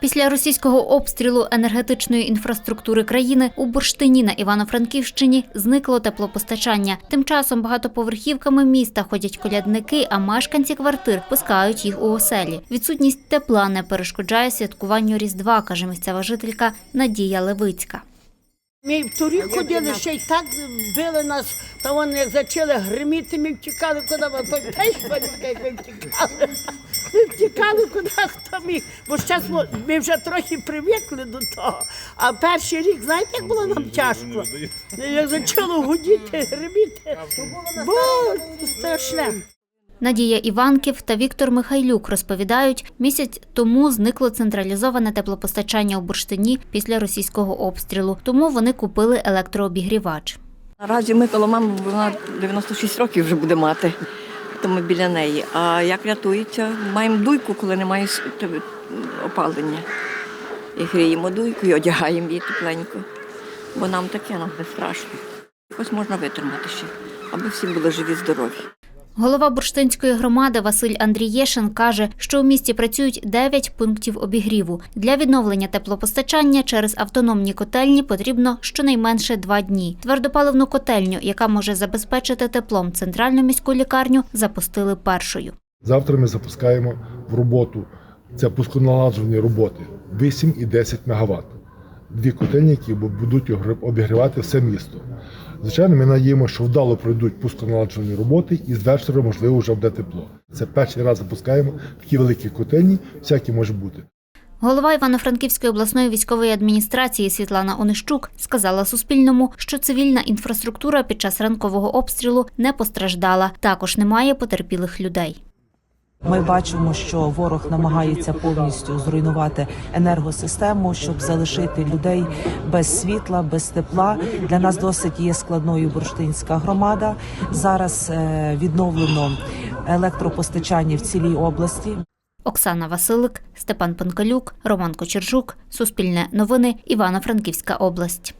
Після російського обстрілу енергетичної інфраструктури країни у Бурштині на Івано-Франківщині зникло теплопостачання. Тим часом багатоповерхівками міста ходять колядники, а мешканці квартир пускають їх у оселі. Відсутність тепла не перешкоджає святкуванню Різдва, каже місцева жителька Надія Левицька. Ми в торік ходили ще й так били нас, та вони як почали гриміти, ми втікали, куди пам'ятаєш, Валюшка, як ми втікали. Ми втікали, куди хто міг. Бо зараз ми вже трохи привикли до того. А перший рік, знаєте, як було нам тяжко? Як почало гудіти, гриміти, бо страшне. Надія Іванків та Віктор Михайлюк розповідають, місяць тому зникло централізоване теплопостачання у бурштині після російського обстрілу, тому вони купили електрообігрівач. Наразі ми коло мами, вона 96 років вже буде мати, тому біля неї. А як рятується? Маємо дуйку, коли немає опалення. І гріємо дуйку і одягаємо її тепленько. Бо нам таке, нам не страшно. Якось можна витримати ще, аби всі були живі, здорові. Голова бурштинської громади Василь Андрієшин каже, що у місті працюють 9 пунктів обігріву. Для відновлення теплопостачання через автономні котельні потрібно щонайменше два дні. Твердопаливну котельню, яка може забезпечити теплом центральну міську лікарню, запустили першою. Завтра ми запускаємо в роботу це пусконаладжувальні роботи 8 і 10 МВт. Дві котельні, які будуть обігрівати все місто. Звичайно, ми надіємося, що вдало пройдуть пусконаладжувальні роботи і з вечора, можливо, вже буде тепло. Це перший раз запускаємо такі великі котельні, всякі може бути. Голова Івано-Франківської обласної військової адміністрації Світлана Онищук сказала Суспільному, що цивільна інфраструктура під час ранкового обстрілу не постраждала. Також немає потерпілих людей. Ми бачимо, що ворог намагається повністю зруйнувати енергосистему, щоб залишити людей без світла, без тепла. Для нас досить є складною бурштинська громада. Зараз е, відновлено електропостачання в цілій області. Оксана Василик, Степан Панкалюк, Роман Кочержук, Суспільне новини, Івано-Франківська область.